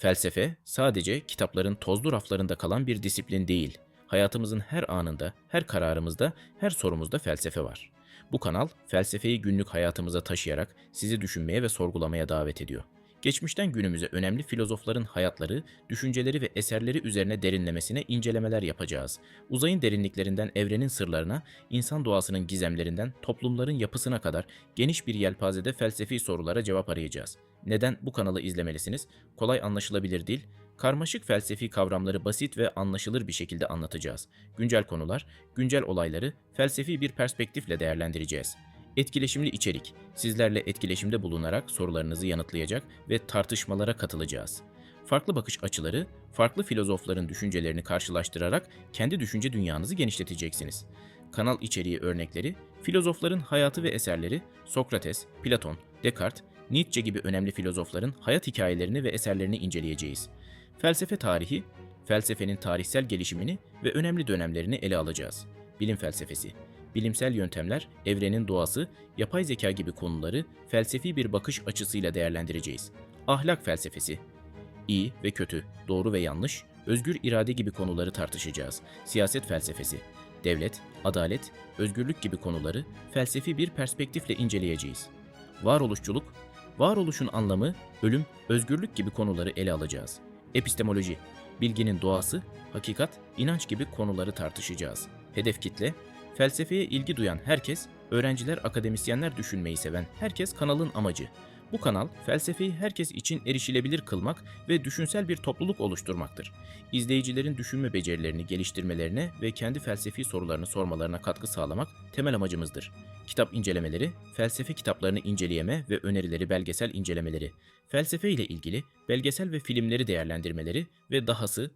Felsefe sadece kitapların tozlu raflarında kalan bir disiplin değil. Hayatımızın her anında, her kararımızda, her sorumuzda felsefe var. Bu kanal felsefeyi günlük hayatımıza taşıyarak sizi düşünmeye ve sorgulamaya davet ediyor. Geçmişten günümüze önemli filozofların hayatları, düşünceleri ve eserleri üzerine derinlemesine incelemeler yapacağız. Uzayın derinliklerinden evrenin sırlarına, insan doğasının gizemlerinden toplumların yapısına kadar geniş bir yelpazede felsefi sorulara cevap arayacağız. Neden bu kanalı izlemelisiniz? Kolay anlaşılabilir değil, karmaşık felsefi kavramları basit ve anlaşılır bir şekilde anlatacağız. Güncel konular, güncel olayları felsefi bir perspektifle değerlendireceğiz. Etkileşimli içerik, sizlerle etkileşimde bulunarak sorularınızı yanıtlayacak ve tartışmalara katılacağız. Farklı bakış açıları, farklı filozofların düşüncelerini karşılaştırarak kendi düşünce dünyanızı genişleteceksiniz. Kanal içeriği örnekleri, filozofların hayatı ve eserleri, Sokrates, Platon, Descartes, Nietzsche gibi önemli filozofların hayat hikayelerini ve eserlerini inceleyeceğiz. Felsefe tarihi, felsefenin tarihsel gelişimini ve önemli dönemlerini ele alacağız. Bilim felsefesi, bilimsel yöntemler, evrenin doğası, yapay zeka gibi konuları felsefi bir bakış açısıyla değerlendireceğiz. Ahlak felsefesi, iyi ve kötü, doğru ve yanlış, özgür irade gibi konuları tartışacağız. Siyaset felsefesi, devlet, adalet, özgürlük gibi konuları felsefi bir perspektifle inceleyeceğiz. Varoluşçuluk, varoluşun anlamı, ölüm, özgürlük gibi konuları ele alacağız. Epistemoloji, bilginin doğası, hakikat, inanç gibi konuları tartışacağız. Hedef kitle, felsefeye ilgi duyan herkes, öğrenciler, akademisyenler düşünmeyi seven herkes kanalın amacı. Bu kanal felsefeyi herkes için erişilebilir kılmak ve düşünsel bir topluluk oluşturmaktır. İzleyicilerin düşünme becerilerini geliştirmelerine ve kendi felsefi sorularını sormalarına katkı sağlamak temel amacımızdır. Kitap incelemeleri, felsefe kitaplarını inceleyeme ve önerileri belgesel incelemeleri, felsefe ile ilgili belgesel ve filmleri değerlendirmeleri ve dahası